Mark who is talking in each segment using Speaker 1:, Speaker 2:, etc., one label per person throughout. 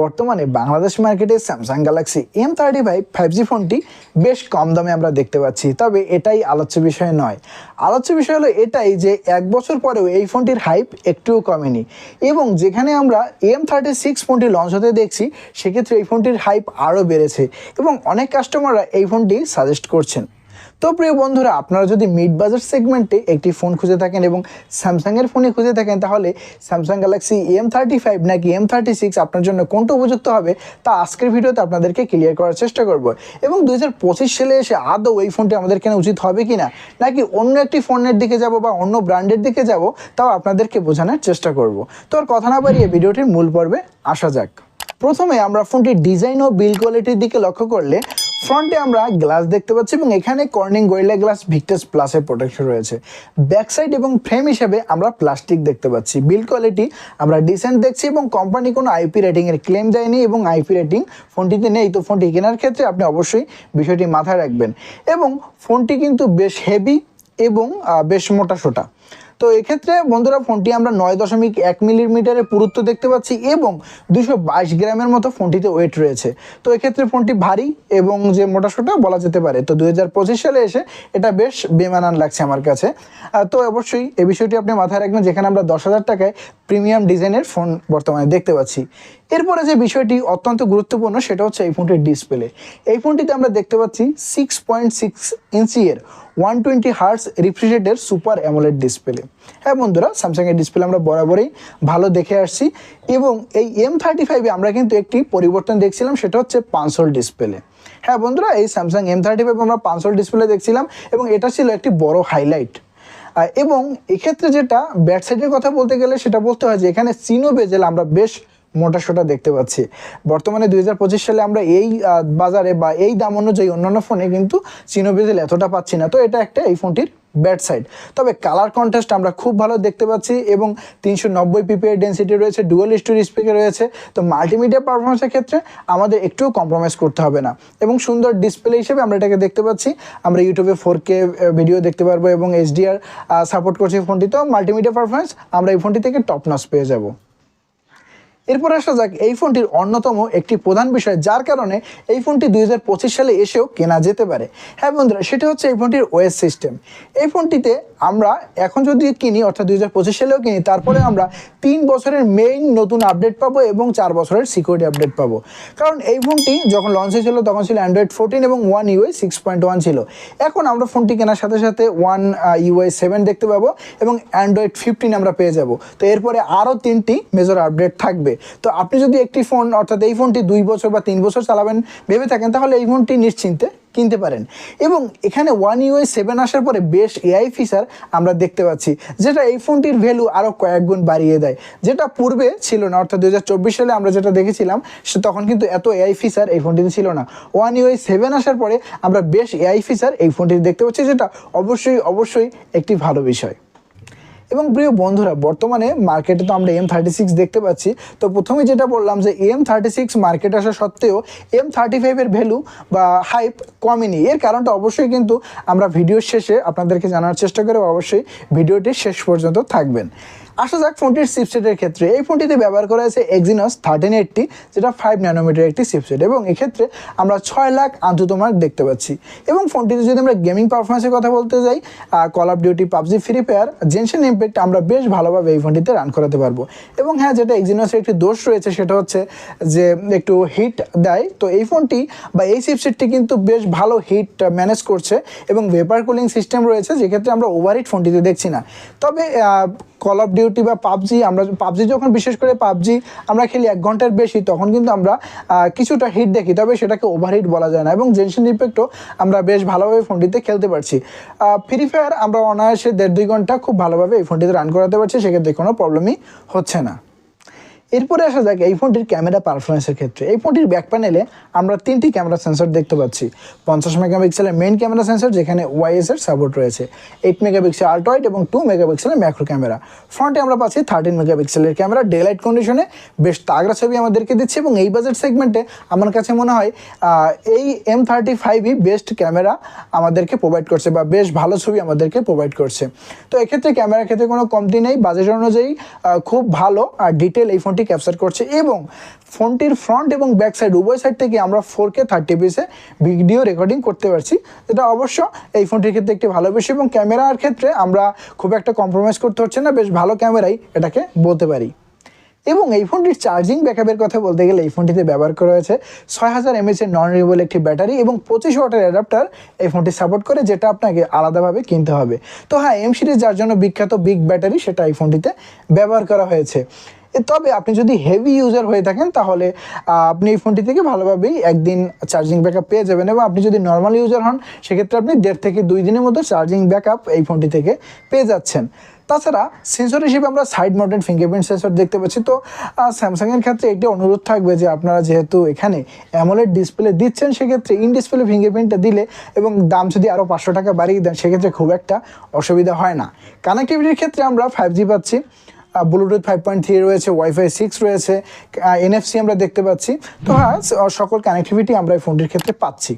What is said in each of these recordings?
Speaker 1: বর্তমানে বাংলাদেশ মার্কেটে Samsung Galaxy M thirty five five G ফোনটি বেশ কম দামে আমরা দেখতে পাচ্ছি। তবে এটাই আলোচ্য বিষয় নয়। আলোচ্য বিষয় হলো এটাই যে এক বছর পরেও এই ফোনটির হাইপ একটুও কমেনি। এবং যেখানে আমরা এম থার্টি সিক্স ফোনটি লঞ্চ হতে দেখছি, সেক্ষেত্রে এই ফোনটির হাইপ আরও বেড়েছে এবং অনেক কাস্টমাররা এই ফোনটি সাজেস্ট করছেন। তো প্রিয় বন্ধুরা, আপনারা যদি মিড বাজার সেগমেন্টে একটি ফোন খুঁজে থাকেন এবং স্যামসাংয়ের ফোনে খুঁজে থাকেন, তাহলে Samsung Galaxy M thirty five নাকি এম থার্টি সিক্স আপনার জন্য কোনটা উপযুক্ত হবে তা আজকের ভিডিওতে আপনাদেরকে ক্লিয়ার করার চেষ্টা করব। এবং দু হাজার পঁচিশ সালে এসে আদৌ এই ফোনটি আমাদের কেনা উচিত হবে কি না নাকি অন্য একটি ফোনের দিকে যাব বা অন্য ব্র্যান্ডের দিকে যাব, তাও আপনাদেরকে বোঝানোর চেষ্টা করব। তো আর কথা না বাড়িয়ে ভিডিওটির মূল পর্বে আসা যাক। প্রথমে আমরা ফোনটির ডিজাইন ও বিল কোয়ালিটির দিকে লক্ষ্য করলে ফ্রন্টে আমরা গ্লাস দেখতে পাচ্ছি এবং এখানে কর্নিং গোয়েলা গ্লাস, ভিক্টাস প্লাসের প্রোটেকশন রয়েছে। ব্যাক সাইড এবং ফ্রেম হিসেবে আমরা প্লাস্টিক দেখতে পাচ্ছি। বিল কোয়ালিটি আমরা ডিসেন্ট দেখছি এবং কোম্পানি কোনো আইপি রেটিংয়ের ক্লেম দেয়নি এবং আইপি রেটিং ফোনটিতে নেই। তো ফোনটি কেনার ক্ষেত্রে আপনি অবশ্যই বিষয়টি মাথায় রাখবেন। এবং ফোনটি কিন্তু বেশ হেভি এবং বেশ মোটা সোটা। তো এক্ষেত্রে বন্ধুরা ফোনটি আমরা নয় দশমিক এক মিলিমিটারের পুরুত্ব দেখতে পাচ্ছি এবং দুশো বাইশ গ্রামের মতো ফোনটিতে ওয়েট রয়েছে। তো এক্ষেত্রে ফোনটি ভারী এবং যে মোটাসোটা বলা যেতে পারে। তো দুই হাজার পঁচিশ সালে এসে এটা বেশ বেমানান লাগছে আমার কাছে। তো অবশ্যই এই বিষয়টি আপনি মাথায় রাখবেন, যেখানে আমরা দশ হাজার টাকায় প্রিমিয়াম ডিজাইনের ফোন বর্তমানে দেখতে পাচ্ছি। এরপরে যে বিষয়টি অত্যন্ত গুরুত্বপূর্ণ, সেটা হচ্ছে এই ফোনটির ডিসপ্লে। এই ফোনটিতে আমরা দেখতে পাচ্ছি সিক্স পয়েন্ট সিক্স ইঞ্চি এর ওয়ান টোয়েন্টি হার্স রিফ্রিজারেটের সুপার অ্যামোলেড ডিসপ্লে হ্যাঁ বন্ধুরা স্যামসাংয়ের ডিসপ্লে আমরা বরাবরই ভালো দেখে আসছি এবং এই এম থার্টি ফাইভে আমরা কিন্তু একটি পরিবর্তন দেখছিলাম, সেটা হচ্ছে পাঁচশোল ডিসপ্লে হ্যাঁ বন্ধুরা, এই স্যামসাং এম থার্টি ফাইভ আমরা পাঁচশোল ডিসপ্লে দেখছিলাম এবং এটা ছিল একটি বড় হাইলাইট এবং এক্ষেত্রে যেটা ব্যাট সাইডের কথা বলতে গেলে, সেটা বলতে হয় যে এখানে সিনো বেজেল আমরা বেশ মোটা সোটা দেখতে পাচ্ছি। বর্তমানে দুই হাজার পঁচিশ সালে আমরা এই বাজারে বা এই দাম অনুযায়ী অন্যান্য ফোনে কিন্তু চিনো বেজেল এতটা পাচ্ছি না। তো এটা একটা এই ফোনটির ব্যাড সাইড। তবে কালার কন্ট্রাস্ট আমরা খুব ভালো দেখতে পাচ্ছি এবং তিনশো নব্বই পিপিআই ডেন্সিটি রয়েছে, ডুয়াল স্টোরি স্পিকার রয়েছে। তো মাল্টিমিডিয়া পারফরমেন্সের ক্ষেত্রে আমাদের একটু কম্প্রোমাইজ করতে হবে না। এবং সুন্দর ডিসপ্লে হিসেবে আমরা এটাকে দেখতে পাচ্ছি। আমরা ইউটিউবে ফোর কে ভিডিও দেখতে পারব এবং এইচডিআর সাপোর্ট করছে ফোনটি। তো মাল্টিমিডিয়া পারফরমেন্স আমরা এই ফোনটি থেকে টপ নস পেয়ে যাব। এরপর আসা যাক, এই ফোনটির অন্যতম একটি প্রধান বিষয়, যার কারণে এই ফোনটি দুই হাজার পঁচিশ সালে এসেও কেনা যেতে পারে। হ্যাঁ বন্ধুরা, সেটা হচ্ছে এই ফোনটির ওয়েস সিস্টেম এই ফোনটিতে আমরা এখন যদি কিনি, অর্থাৎ দুই হাজার পঁচিশ সালেও কিনি, তারপরে আমরা তিন বছরের মেইন নতুন আপডেট পাবো এবং চার বছরের সিকিউরিটি আপডেট পাবো। কারণ এই ফোনটি যখন লঞ্চ হয়েছিল, তখন ছিল অ্যান্ড্রয়েড ফোরটিন এবং one UI six point one ছিল। এখন আমরা ফোনটি কেনার সাথে সাথে ওয়ান ইউআই সেভেন দেখতে পাবো এবং অ্যান্ড্রয়েড ফিফটিন আমরা পেয়ে যাব। তো এরপরে আরও তিনটি মেজর আপডেট থাকবে। তো আপনি যদি একটি ফোন অর্থাৎ এই ফোনটি দুই বছর বা তিন বছর চালাবেন, ভেবে থাকেন, তাহলে এই ফোনটি নিশ্চিন্তে কিনতে পারেন। এবং এখানে ওয়ান ইউআই সেভেন আসার পরে বেশ এআই ফিচার আমরা দেখতে পাচ্ছি, যেটা এই ফোনটির ভ্যালু আরও কয়েক গুণ বাড়িয়ে দেয়। যেটা পূর্বে ছিল না, অর্থাৎ দুই হাজার চব্বিশ সালে আমরা যেটা দেখেছিলাম, সে তখন কিন্তু এত এআই ফিচার এই ফোনটিতে ছিল না। ওয়ান ইউআই সেভেন আসার পরে আমরা বেশ এআই ফিচার এই ফোনটিতে দেখতে পাচ্ছি, যেটা অবশ্যই অবশ্যই একটি ভালো বিষয়। এবং প্রিয় বন্ধুরা, বর্তমানে মার্কেটে তো আমরা এম থার্টি সিক্স দেখতে পাচ্ছি। তো প্রথমে যেটা বললাম যে এম থার্টি সিক্স মার্কেট আসা সত্ত্বেও এম থার্টি ফাইভের ভ্যালু বা হাইপ কমেনি এর কারণটা অবশ্যই কিন্তু আমরা ভিডিওর শেষে আপনাদেরকে জানার চেষ্টা করি অবশ্যই ভিডিওটি শেষ পর্যন্ত থাকবেন। আসা যাক ফোনটির চিপসেটের ক্ষেত্রে। এই ফোনটিতে ব্যবহার করা হয়েছে এক্সিনস থার্টিন এইটটি যেটা ফাইভ ন্যানোমিটার একটি চিপসেট এবং এক্ষেত্রে আমরা ছয় লাখ আন্তত মার্ক দেখতে পাচ্ছি। এবং ফোনটিতে যদি আমরা গেমিং পারফরমেন্সের কথা বলতে যাই call of duty PUBG free fire Genshin impact আমরা বেশ ভালোভাবে এই ফোনটিতে রান করাতে পারব। এবং হ্যাঁ যেটা এক্সিনসের একটি দোষ রয়েছে সেটা হচ্ছে যে একটু হিট দেয়। তো এই ফোনটি বা এই চিপসেটটি কিন্তু বেশ ভালো হিট ম্যানেজ করছে এবং ভেপার কুলিং সিস্টেম রয়েছে, যেক্ষেত্রে আমরা ওভারহিট ফোনটিতে দেখছি না। তবে কল অফ ডিউটি বা পাবজি, আমরা পাবজি যখন বিশেষ করে পাবজি আমরা খেলি এক ঘণ্টার বেশি, তখন কিন্তু আমরা কিছুটা হিট দেখি, তবে সেটাকে ওভার হিট বলা যায় না এবং জেনশন ইফেক্টও আমরা বেশ ভালোভাবে ফোনটিতে খেলতে পারছি। ফ্রি ফায়ার আমরা অনায়াসে দেড় দুই ঘণ্টা খুব ভালোভাবে এই ফোনটিতে রান করাতে পারছি, সেক্ষেত্রে কোনো প্রবলেমই হচ্ছে না। এরপরে আসা যাক এই ফোনটির ক্যামেরা পারফরমেন্সের ক্ষেত্রে। এই ফোনটির ব্যাক প্যানেলে আমরা তিনটি ক্যামেরা সেন্সর দেখতে পাচ্ছি। পঞ্চাশ মেগাপিক্সেলের মেইন ক্যামেরা সেন্সর যেখানে ওয়াইএস এর সাপোর্ট রয়েছে। এইট মেগাপিক্সেল আল্ট্রাইট এবং টু মেগাপিক্সেলের ম্যাক্রো ক্যামেরা ফ্রন্টে আমরা পাচ্ছি থার্টিন মেগাপিক্সেলের ক্যামেরা ডে লাইট কন্ডিশনে বেশ তাগড়া ছবি আমাদেরকে দিচ্ছে এবং এই বাজেট সেগমেন্টে আমার কাছে মনে হয় এই এম থার্টি ফাইভই বেস্ট ক্যামেরা আমাদেরকে প্রোভাইড করছে বা বেশ ভালো ছবি আমাদেরকে প্রোভাইড করছে। তো এক্ষেত্রে ক্যামেরার ক্ষেত্রে কোনো কমতি নেই। বাজেট অনুযায়ী খুব ভালো। আর ডিটেল এই ফোনটি ফোনটি ক্যাপচার করছে এবং ফোনটির ফ্রন্ট এবং ব্যাক সাইড, উভয় সাইড থেকে আমরা ফোর কে থার্টি পিসে ভিডিও রেকর্ডিং করতে পারছি। যেটা অবশ্য এই ফোনটির ক্ষেত্রে একটি ভালো বিষয় এবং ক্যামেরার ক্ষেত্রে আমরা খুব একটা কম্প্রোমাইজ করতে হচ্ছে না, বেশ ভালো ক্যামেরাই এটাকে বলতে পারি। এবং এই ফোনটির চার্জিং ব্যাকআপের কথা বলতে গেলে এই ফোনটিতে ব্যবহার করা হয়েছে ছয় হাজার এমএচ এর নন রিবল একটি ব্যাটারি এবং পঁচিশ ওয়াটের অ্যাডাপ্টার এই ফোনটি সাপোর্ট করে, যেটা আপনাকে আলাদাভাবে কিনতে হবে। তো হ্যাঁ এম সিরিজ যার জন্য বিখ্যাত বিগ ব্যাটারি সেটা এই ফোনটিতে ব্যবহার করা হয়েছে। তবে আপনি যদি হেভি ইউজার হয়ে থাকেন, তাহলে আপনি এই ফোনটি থেকে ভালোভাবেই একদিন চার্জিং ব্যাকআপ পেয়ে যাবেন এবং আপনি যদি নর্মাল ইউজার হন, সেক্ষেত্রে আপনি দেড় থেকে দুই দিনের মতো চার্জিং ব্যাকআপ এই ফোনটি থেকে পেয়ে যাচ্ছেন। তাছাড়া সেন্সর হিসেবে আমরা সাইড মাউন্টেড ফিঙ্গারপ্রিন্ট সেন্সর দেখতে পাচ্ছি। তো স্যামসাংয়ের ক্ষেত্রে একটি অনুরোধ থাকবে যে আপনারা যেহেতু এখানে অ্যামোলেড ডিসপ্লে দিচ্ছেন, সেক্ষেত্রে ইন ডিসপ্লে ফিঙ্গারপ্রিন্টটা দিলে এবং দাম যদি আরও পাঁচশো টাকা বাড়িয়ে দেন, সেক্ষেত্রে খুব একটা অসুবিধা হয় না। কানেক্টিভিটির ক্ষেত্রে আমরা ফাইভ জি পাচ্ছি। ব্লুটুথ ফাইভ পয়েন্ট থ্রি রয়েছে ওয়াইফাই সিক্স রয়েছে এনএফসি আমরা দেখতে পাচ্ছি। তো হ্যাঁ সকল কানেক্টিভিটি আমরা এই ফোনটির ক্ষেত্রে পাচ্ছি।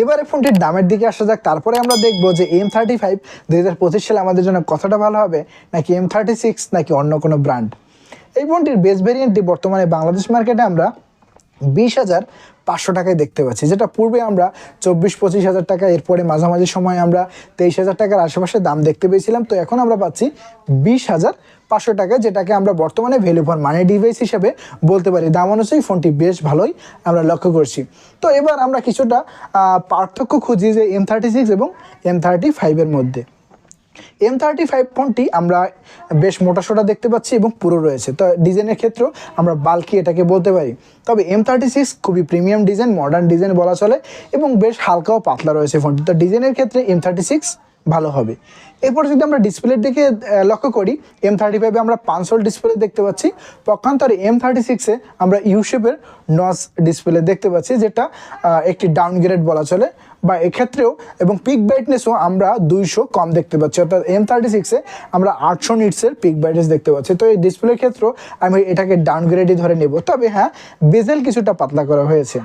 Speaker 1: এবারে ফোনটির দামের দিকে আসা যাক, তারপরে আমরা দেখব যে এম থার্টি ফাইভ দুই হাজার পঁচিশ সালে আমাদের জন্য কতটা ভালো হবে, নাকি এম থার্টি সিক্স নাকি অন্য কোনো ব্র্যান্ড এই ফোনটির বেস ভেরিয়েন্টটি বর্তমানে বাংলাদেশ মার্কেটে আমরা বিশ হাজার পাঁচশো টাকায় দেখতে পাচ্ছি। যেটা পূর্বে আমরা চব্বিশ, পঁচিশ হাজার টাকা, এরপরে মাঝামাঝি সময় আমরা তেইশ হাজার টাকার আশেপাশে দাম দেখতে পেয়েছিলাম। তো এখন আমরা পাচ্ছি বিশ হাজার পাঁচশো টাকা, যেটাকে আমরা বর্তমানে ভ্যালু ফর মানি ডিভাইস হিসেবে বলতে পারি। দাম অনুযায়ী ফোনটি বেশ ভালোই আমরা লক্ষ্য করছি। তো এবার আমরা কিছুটা পার্থক্য খুঁজি যে এম থার্টি সিক্স এবং এম থার্টি ফাইভের মধ্যে। এম থার্টি ফাইভ ফোনটি আমরা বেশ মোটাসোটা দেখতে পাচ্ছি এবং পুরো রয়েছে। তো ডিজাইনের ক্ষেত্রেও আমরা বাল্কি এটাকে বলতে পারি। তবে এম থার্টি সিক্স খুবই প্রিমিয়াম ডিজাইন মডার্ন ডিজাইন বলা চলে এবং বেশ হালকাও পাতলা রয়েছে ফোনটি তো ডিজাইনের ক্ষেত্রে এম থার্টি সিক্স ভালো হবে। এরপর যদি আমরা ডিসপ্লের দিকে লক্ষ্য করি এম থার্টি ফাইভে আমরা পাঁচশোল ডিসপ্লে দেখতে পাচ্ছি। পক্ষান্তরে এম থার্টি সিক্সে আমরা ইউশেপের নস ডিসপ্লে দেখতে পাচ্ছি, যেটা একটি ডাউনগ্রেড বলা চলে। বা এক্ষেত্রেও এবং পিক ব্রাইটনেসও আমরা দুইশো কম দেখতে পাচ্ছি। অর্থাৎ এম থার্টি সিক্সে আমরা আটশো নিটসের পিক ব্রাইটনেস দেখতে পাচ্ছি। তো এই ডিসপ্লের ক্ষেত্রেও আমি এটাকে ডাউনগ্রেডই ধরে নেব। তবে হ্যাঁ বেজেল কিছুটা পাতলা করা হয়েছে।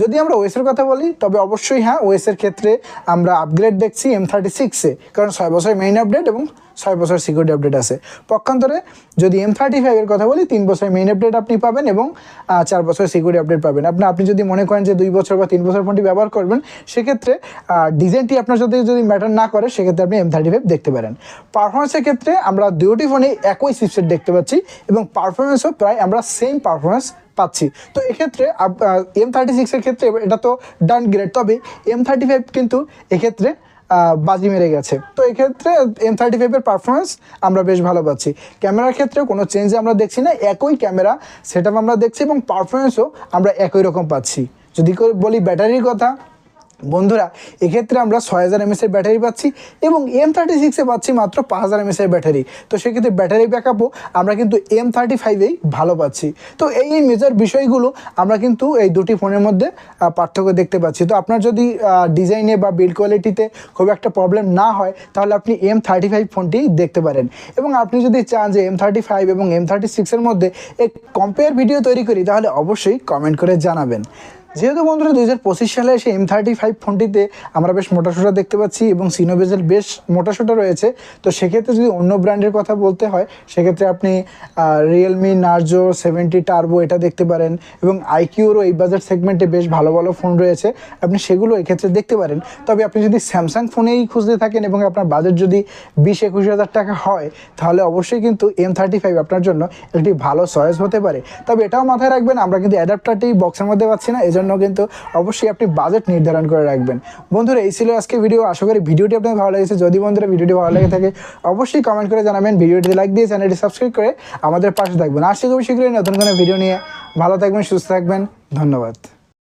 Speaker 1: যদি আমরা ওয়েসের কথা বলি, তবে অবশ্যই হ্যাঁ ওয়েসের ক্ষেত্রে আমরা আপগ্রেড দেখছি এম থার্টি সিক্সে কারণ ছয় বছর মেইন আপডেট এবং ছয় বছর সিকিউরিটি আপডেট আছে। পক্ষান্তরে যদি এম থার্টি ফাইভের কথা বলি, তিন বছর মেইন আপডেট আপনি পাবেন এবং চার বছর সিকিউরিটি আপডেট পাবেন। আপনি আপনি যদি মনে করেন যে দুই বছর বা তিন বছর ফোনটি ব্যবহার করবেন, সেক্ষেত্রে ডিজাইনটি আপনার সাথে যদি ম্যাটার না করে, সেক্ষেত্রে আপনি এম থার্টি ফাইভ দেখতে পারেন। পারফরমেন্সের ক্ষেত্রে আমরা দুটি ফোনে একই চিপসেট দেখতে পাচ্ছি এবং পারফরমেন্সও প্রায় আমরা সেম পারফরমেন্স পাচ্ছি। তো এক্ষেত্রে এম থার্টি সিক্সের ক্ষেত্রে এটা তো ডান গ্রেড তবে এম থার্টি ফাইভ কিন্তু এক্ষেত্রে বাজি মেরে গেছে। তো এক্ষেত্রে এম থার্টি ফাইভের পারফরমেন্স আমরা বেশ ভালো পাচ্ছি। ক্যামেরার ক্ষেত্রেও কোনো চেঞ্জ আমরা দেখছি না। একই ক্যামেরা সেটা আমরা দেখছি এবং পারফরমেন্সও আমরা একই রকম পাচ্ছি। যদি বলি ব্যাটারির কথা বন্ধুরা, এক্ষেত্রে আমরা ছয় হাজার এমএসের ব্যাটারি পাচ্ছি এবং এম থার্টি সিক্সে পাচ্ছি মাত্র পাঁচ হাজার এমএসের ব্যাটারি। তো সেক্ষেত্রে ব্যাটারি ব্যাকআপও আমরা কিন্তু এম থার্টি ফাইভেই ভালো পাচ্ছি। তো এই এই মেজর বিষয়গুলো আমরা কিন্তু এই দুটি ফোনের মধ্যে পার্থক্য দেখতে পাচ্ছি। তো আপনার যদি ডিজাইনে বা বিল্ড কোয়ালিটিতে খুব একটা প্রবলেম না হয়, তাহলে আপনি এম থার্টি ফাইভ ফোনটি দেখতে পারেন। এবং আপনি যদি চান যে এম থার্টি ফাইভ এবং এম থার্টি সিক্সের মধ্যে এক কম্পেয়ার ভিডিও তৈরি করি, তাহলে অবশ্যই কমেন্ট করে জানাবেন। যেহেতু বন্ধুরা দুই হাজার পঁচিশ সালে এসে এম থার্টি ফাইভ ফোনটিতে আমরা বেশ মোটাসোটা দেখতে পাচ্ছি এবং সিনোভেজেল বেশ মোটাসোটা রয়েছে, তো সেক্ষেত্রে যদি অন্য ব্র্যান্ডের কথা বলতে হয়, সেক্ষেত্রে আপনি রিয়েলমি নার্জো সেভেন্টি টার্বো এটা দেখতে পারেন এবং আইকিউরও এই বাজার সেগমেন্টে বেশ ভালো ভালো ফোন রয়েছে। আপনি সেগুলো এক্ষেত্রে দেখতে পারেন। তবে আপনি যদি স্যামসাং ফোনেই খুঁজতে থাকেন এবং আপনার বাজেট যদি বিশ একুশ হাজার টাকা হয়, তাহলে অবশ্যই কিন্তু এম থার্টি ফাইভ আপনার জন্য একটি ভালো চয়েস হতে পারে। তবে এটাও মাথায় রাখবেন, আমরা কিন্তু অ্যাডাপ্টারটি বক্সের মধ্যে পাচ্ছি না, এজন্য কিন্তু অবশ্যই আপনি বাজেট নির্ধারণ করে রাখবেন। বন্ধুরা, এই ছিল আজকে ভিডিও আশা করি ভিডিওটি আপনার ভালো লেগেছে। যদি বন্ধুরা ভিডিওটি ভালো লেগে থাকে, অবশ্যই কমেন্ট করে জানাবেন। ভিডিওটি লাইক দিয়ে চ্যানেলটি সাবস্ক্রাইব করে আমাদের পাশে থাকবেন। আর শীঘ্রই শীঘ্রই নতুন কোনো ভিডিও নিয়ে ভালো থাকবেন, সুস্থ থাকবেন। ধন্যবাদ।